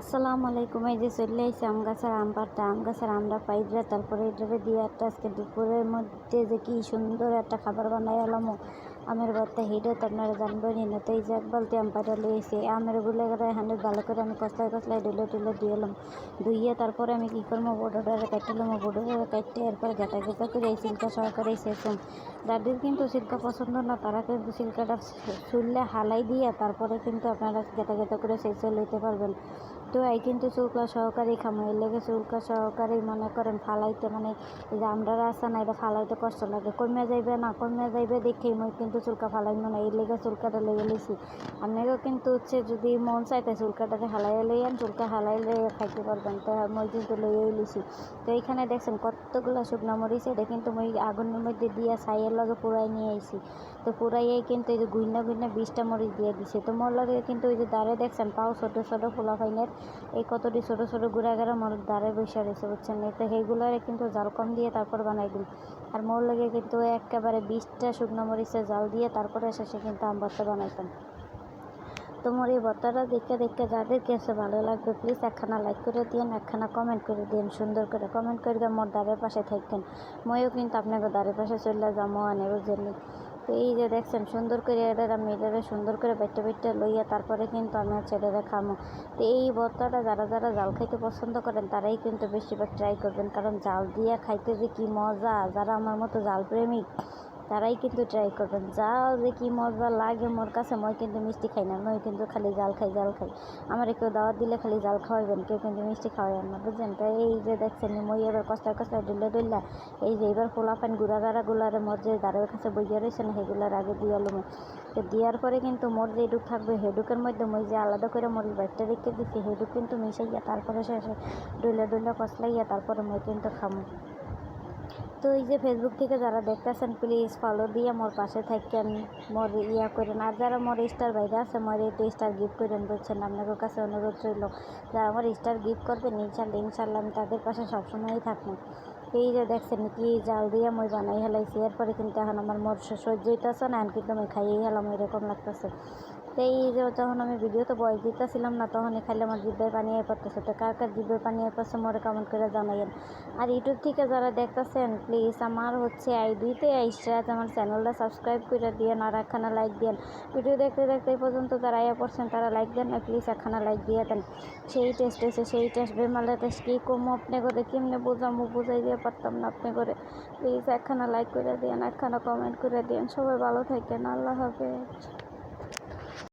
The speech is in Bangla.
আসসালামু আলাইকুম। এই যে চলে আইসি আম গাছের আম পাড়টা আম গাছের আমরা পাইরা তারপরে এটারে দিয়ে একটা আজকে দুপুরের মধ্যে যে কি সুন্দর একটা খাবার বানাই এলাম আমের ভর্তা হিডে তো আপনারা জানবেনই না তো এই যে এক বালতি আম পাড়া লইছি আমের গুলে এখানে ভালো করে আমি কষলাই কষলাই ডুলে টুলে দিয়ে এলাম ধুইয়ে তারপরে আমি কী করব বোর্ডারে কাটলাম বোর্ডারে কাটতে এরপর গেটা গেটা করে এই সিল্কা সহকারে শেষম যাদের কিন্তু সিল্কা পছন্দ না, তারা কিন্তু সিল্কাটা ছুললে হালাই দিয়ে তারপরে কিন্তু আপনারা গেটা গেটা করে শেষে লইতে পারবেন। তো এই কিন্তু চৌকা সহকারে খামো, এর লেগে চৌকা সহকারে মনে করেন ফালাইতে মানে যে আমরা আছে না এটা ফালাইতে কষ্ট লাগে। কমে যাইবে না কমে যাইবে দেখেই মই কিন্তু চুলকা ফালাইব না এর লেগে চুলকাটা লইয়ে লইছি। আপনাকেও কিন্তু হচ্ছে যদি মন চাইতে চুলকাটাকে হালাই লইয়ান, চুলকা হালাই লইয়া খাইতে পারবেন। তো মই কিন্তু লইয়ে লইছি। তো এইখানে দেখছেন কতগুলো শুকনো মরিচ, এটা কিন্তু মই আগুনের মধ্যে দিয়া ছাইয়ের লগে পুরাই নিয়ে আইছি। তো পুরাইয়াই কিন্তু এই যে গুইনা গুইনা বিশটা মরিচ দিয়ে দিছে। তো মোর লগে কিন্তু ওই যে দাঁড়ে দেখছেন পাও ছোটো ছোটো ফোলা ফাইনের, এই কতটি ছোটো ছোটো গুড়া গাড়া মোর দাঁড়ে বসে রয়েছে, বুঝছেন? তো সেইগুলোরে কিন্তু জাল কম দিয়ে তারপর বানাই দিই আর মোর লগে কিন্তু একেবারে বিশটা শুকনো মরিচের জাল দিয়ে তারপরে শেষে কিন্তু আম ভর্তা বানাইতাম তোমার এই ভর্তাটা দেখে দেখে যাদের কাছে ভালো লাগবে প্লিজ একখানা লাইক করে দিন একখানা কমেন্ট করে দিন সুন্দর করে কমেন্ট করে মোর দ্বারের পাশে থাকতেন ময়ও কিন্তু আপনাকে দ্বারের পাশে চলে যাব আনে বুঝলি তো এই যে দেখছেন, সুন্দর করে এটা আমি এটারে সুন্দর করে বেটে বেটে লইয়া তারপরে কিন্তু আমি হচ্ছে এটারে খামো। তো এই ভর্তাটা যারা যারা জাল খাইতে পছন্দ করেন, তারাই কিন্তু বেশিরভাগ ট্রাই করবেন। কারণ জাল দিয়ে খাইতে যে কী মজা, যারা আমার মতো জাল প্রেমিক তারাই কিন্তু ট্রাই করবেন। জাল যে কী মজা লাগে, মোর কাছে মই কিন্তু মিষ্টি খাই না, মই কিন্তু খালি জাল খাই জাল খাই। আমার কেউ দাওয়াত দিলে খালি জাল খাওয়াইবেন, কেউ কিন্তু মিষ্টি খাওয়াইবেন না, বুঝছেন? তো এই যে দেখছেন, মই এবার কষ্টায় কষ্টায় ডুলে ডুল্লা এই যে এবার ফোলা পান গুড়া গাড়া গুলারে মোর যে দাঁড়ের কাছে বইয়া রয়েছে না, সেগুলার আগে দিয়ে এলো তো দেওয়ার পরে কিন্তু মোর যে ডুক থাকবে, হেডুকের মধ্যে মই যে আলাদা করে মরিচ বাইকটা রেখে দিচ্ছি হেডুক কিন্তু মিশাইয়া তারপরে শেষে ডুলে ডুলে কষলাইয়া তারপরে মই কিন্তু খামো। তো এই যে ফেসবুক থেকে যারা দেখতেছেন প্লিজ ফলো দিয়ে মোর পাশে থাকেন। মোর ইয়া করেন। আর যারা মোর স্টার বাইরে আছে, মোর এই স্টার গিফট করেন বলছেন। আপনাদের কাছে অনুরোধ রইল, যারা আমার স্টার গিফট করবেন, ইনশাল্লাহ ইনশাল্লাহ আমি তাদের পাশে সবসময়ই থাকব। এই যে দেখছেন, কি জাল দিয়ে মই বানাই হেলাইছি। এরপরে কিন্তু এখন আমার মোর সহ্য হইতেছে না, এখন কিন্তু আমি খাইয়েই হেলাম, এরকম লাগতেছে। তো এই যে যখন আমি ভিডিওতে বয়স দিতেছিলাম না তখনই খাইলে আমার জিব্বায় পানি আই পড়তেছে। তো কার কার জিব্বায় পানি আই পড়ছে মোরে কমেন্ট করে জানাইয়েন। আর ইউটিউব থেকে যারা দেখতেছেন প্লিজ আমার হচ্ছে আইডিতে আইসা আমার চ্যানেলটা সাবস্ক্রাইব করে দিয়েন আর একখানা লাইক দিয়েন। ভিডিও দেখতে দেখতে এই পর্যন্ত যারা আইয়া পড়ছেন, তারা লাইক দেন না প্লিজ একখানা লাইক দিয়ে দেন। সেই টেস্ট এসে, সেই টেস্ট বেমালা টেস্ট কী কমো আপনি করে কেমনে বোঝামো? বুঝাই দিয়ে পারতাম না আপনি করে প্লিজ একখানা লাইক করে দিয়েন, একখানা কমেন্ট করে দিয়েন। সবাই ভালো থাকেন, আল্লাহ হাফেজ।